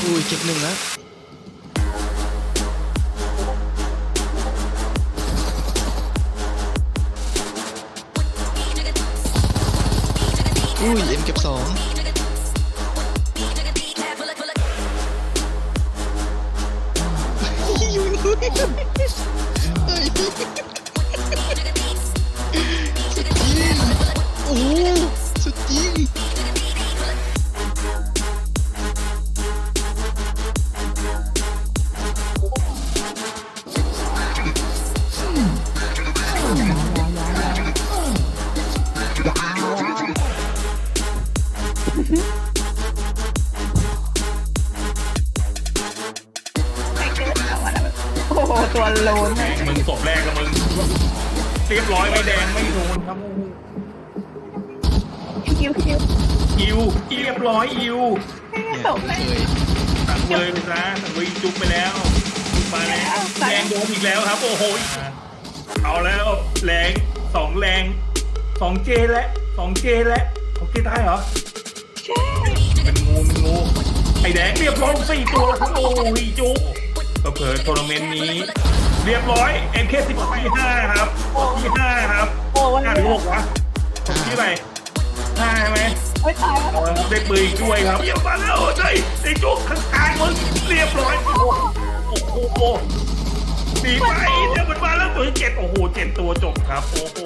เก็บหนึ่งแล้วอุ้ยเอ็มเก็บสองอยู่นู่นเฮ้ย โอ้โหตัวโลนแม่งมึงศพแรกกับมึงเรียบร้อยไม่แดงไม่โดนครับคิวคิวอิวเรียบร้อยอิวตกเลยเคยสั่งเลยไปซะสั่งเลยจุกไปแล้วจุกมาแล้วแรงโดนอีกแล้วครับ โอ้โหเอาแล้วแรงสองแรงสองเจและสองเจและของเจได้เหรอ แดงเรียบร้อยสี่ตัวแล้วครับโอ้ยจุกก็เผลอทัวร์นาเมนต์นี้ เรียบร้อยเอ็มเคสิบที่ห้าครับที่ห้าครับโอ้วันห้าหนี้รือหกวะผมที่ไหนห้าใช่ไหมไม่ตายได้ปืนอีกด้วยครับเยี่ยมมาแล้วเฮ้ยไอ้จุกข้างๆมึงเรียบร้อยโอ้โหโอ้โหดีไปเดี๋ยมันมาแล้วตัวที่เจ็ดโอ้โหเจ็ดตัวจบครับ โอ้โห